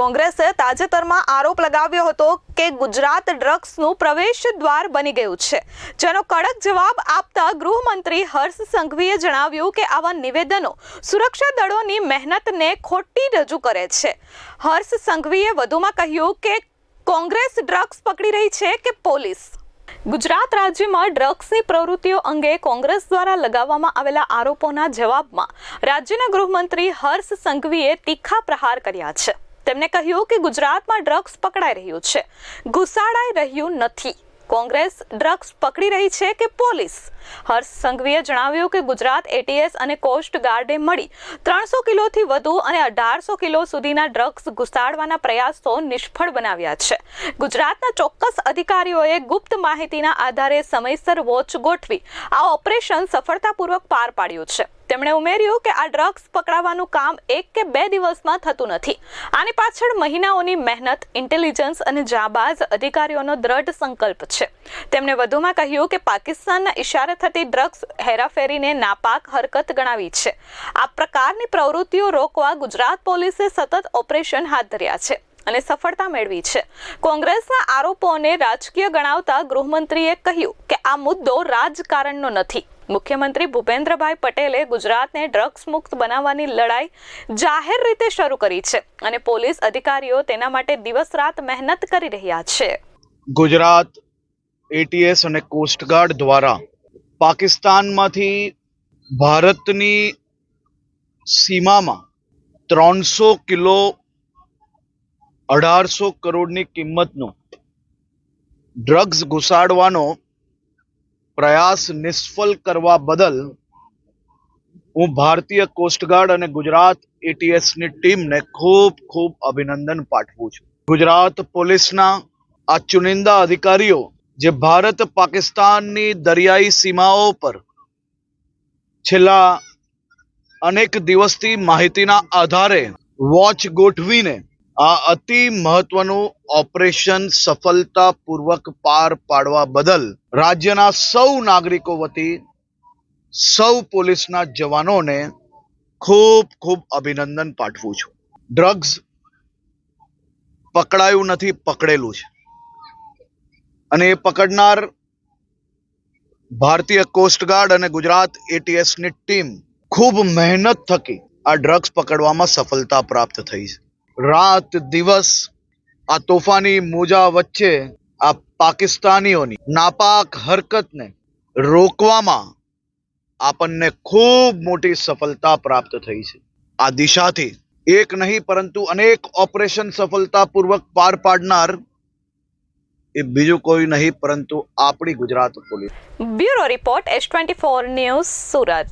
કોંગ્રેસે તાજેતરમાં આરોપ લગાવ્યો હતો કે ગુજરાત ડ્રગ્સનું પ્રવેશ દ્વાર બની ગયું છે. જેનો કડક જવાબ આપતા ગૃહમંત્રી હર્ષ સંઘવીએ જણાવ્યું કે આવા નિવેદનો સુરક્ષા દળોની મહેનતને ખોટી રજૂ કરે છે. હર્ષ સંઘવીએ વધુમાં કહ્યું કે કોંગ્રેસ ડ્રગ્સ પકડી રહી છે કે પોલીસ? ગુજરાત રાજ્યમાં ડ્રગ્સની પ્રવૃત્તિઓ અંગે કોંગ્રેસ દ્વારા લગાવવામાં આવેલા આરોપોના જવાબમાં રાજ્યના ગૃહમંત્રી હર્ષ સંઘવીએ તીખા પ્રહાર કર્યા છે. તેમણે કહ્યું કે ગુજરાતમાં ડ્રગ્સ પકડાઈ રહ્યું છે. ઘુસાડાઈ રહ્યું નથી. કોંગ્રેસ ડ્રગ્સ પકડી રહી છે કે પોલીસ? હર્ષ સંઘવીએ જણાવ્યું કે ગુજરાત એટીએસ અને કોસ્ટ ગાર્ડે મળી ત્રણસો કિલોથી વધુ અને અઢારસો કિલો સુધીના ડ્રગ્સ ઘુસાડવાના પ્રયાસો નિષ્ફળ બનાવ્યા છે. ગુજરાતના ચોક્કસ અધિકારીઓએ ગુપ્ત માહિતીના આધારે સમયસર વોચ ગોઠવી આ ઓપરેશન સફળતાપૂર્વક પાર પાડ્યું છે. તેમણે ઉમેર્યું કે આ ડ્રગ્સ પકડાવવાનું કામ એક કે બે દિવસમાં થતું નથી. આની પાછળ મહિનાઓની મહેનત, ઇન્ટેલિજન્સ અને જાબાઝ અધિકારીઓનો દ્રઢ સંકલ્પ છે. તેમણે વધુમાં કહ્યું કે પાકિસ્તાનના ઇશારે થતી ડ્રગ્સ હેરાફેરીને નાપાક હરકત ગણાવી છે. આ પ્રકારની પ્રવૃત્તિઓ રોકવા ગુજરાત પોલીસે સતત ઓપરેશન હાથ ધર્યા છે. અને સફળતા મેળવી છે. કોંગ્રેસના આરોપોને રાજકીય ગણાવતા ગૃહમંત્રીએ કહ્યું કે આ મુદ્દો રાજકારણનો નથી. મુખ્યમંત્રી ભૂપેન્દ્રભાઈ પટેલે ગુજરાતને ડ્રગ્સ મુક્ત બનાવવાની લડાઈ જાહેર રીતે શરૂ કરી છે અને પોલીસ અધિકારીઓ તેના માટે દિવસ રાત મહેનત કરી રહ્યા છે. ગુજરાત એટીએસ અને કોસ્ટગાર્ડ દ્વારા પાકિસ્તાનમાંથી ભારતની સીમામાં ત્રણસો કિલો અઢારસો કરોડની કિંમતનું ડ્રગ્સ ઘુસાડવાનો પ્રયાસ નિષ્ફળ કરવા બદલ હું ભારતીય કોસ્ટગાર્ડ અને ગુજરાત એટીએસની ટીમને ખૂબ ખૂબ અભિનંદન પાઠવું છું. ગુજરાત પોલીસના આ ચુનિંદા અધિકારીઓ જે ભારત પાકિસ્તાનની દરિયાઈ સીમાઓ પર છેલ્લા અનેક દિવસથી માહિતીના આધારે વોચ ગોઠવીને આ અતિ મહત્વનું ઓપરેશન સફળતાપૂર્વક પાર પાડવા બદલ રાજ્યના સૌ નાગરિકો વતી સૌ પોલીસના જવાનોને ખૂબ ખૂબ અભિનંદન પાઠવું છું. ડ્રગ્સ પકડાયું નથી, પકડેલું છે. અને એ પકડનાર ભારતીય કોસ્ટગાર્ડ અને ગુજરાત એટીએસની ટીમ ખૂબ મહેનત થકી આ ડ્રગ્સ પકડવામાં સફળતા પ્રાપ્ત થઈ છે. રાત દિવસ આ તોફાની મોજા વચ્ચે આ પાકિસ્તાનીઓની નાપાક હરકતને રોકવામાં આપણને ખૂબ મોટી સફળતા પ્રાપ્ત થઈ છે. આ દિશાથી એક નહીં, પરંતુ અનેક ઓપરેશન સફળતાપૂર્વક પાર પાડનાર એ બીજું કોઈ નહીં, પરંતુ આપણી Gujarat police. Bureau report S twenty four news Surat.